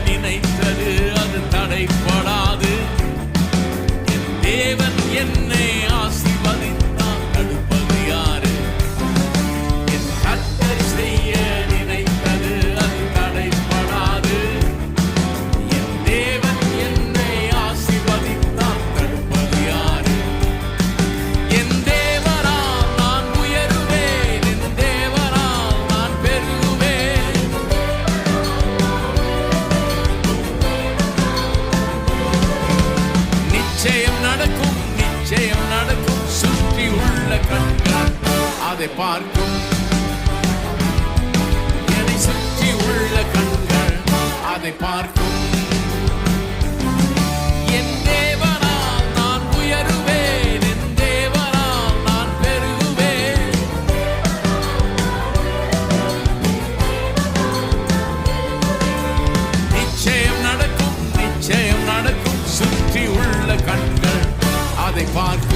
நினைத்த நிச்சயம் நடக்கும் நிச்சயம் நடக்கும். சுற்றி உள்ள கண்கள் அதை பார்க்கும். என்னை சுற்றி உள்ள கண்கள் அதை பார்க்கும். On.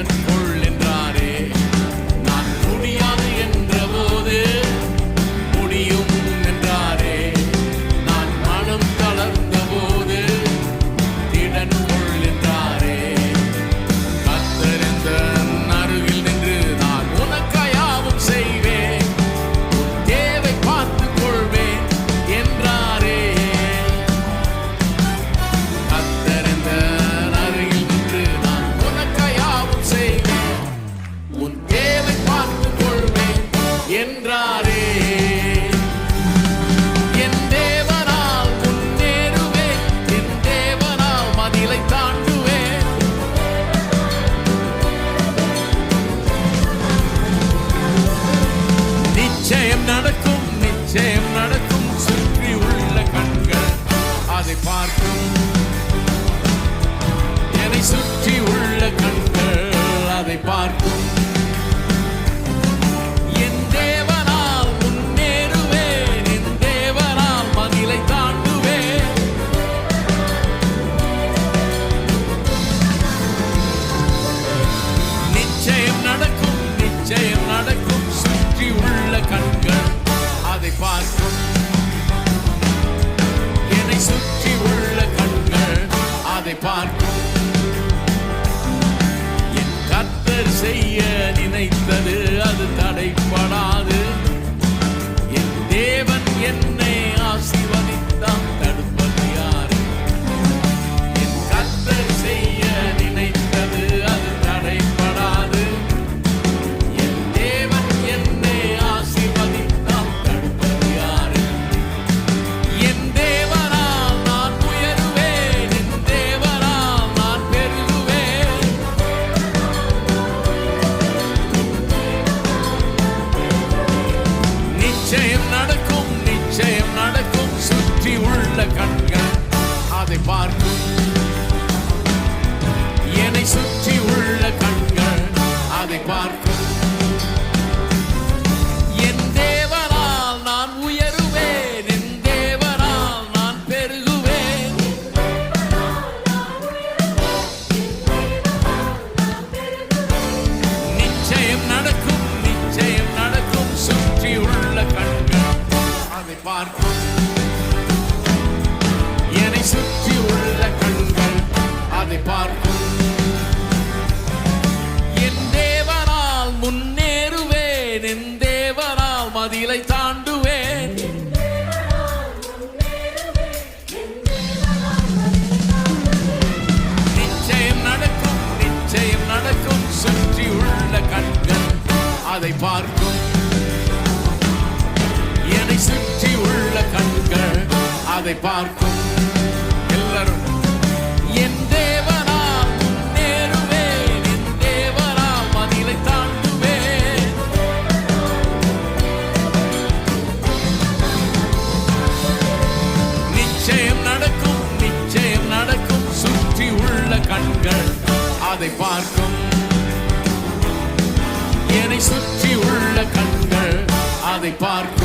and கண்கள் அதை பார்க்கும். என்னை சுற்றி உள்ள கண்கள் அதை பார்க்கும். என் கத்தர் செய்ய நினைத்தது அது தடைப்படாது. அதை சுற்றி உள்ள கண்கள் அதை பார்க்க அதை பார்க்கும். என்னை சுற்றி உள்ள கண்கள் அதை பார்க்கும். எல்லாரும் என் தேவனா நேருவேன் என் தேவனா மதிலை தாண்டுவேன் நிச்சயம் நடக்கும் நிச்சயம் நடக்கும். சுற்றி உள்ள கண்கள் அதை பார்க்கும். சுற்றி உள்ள கண்கள் அதை பார்க்க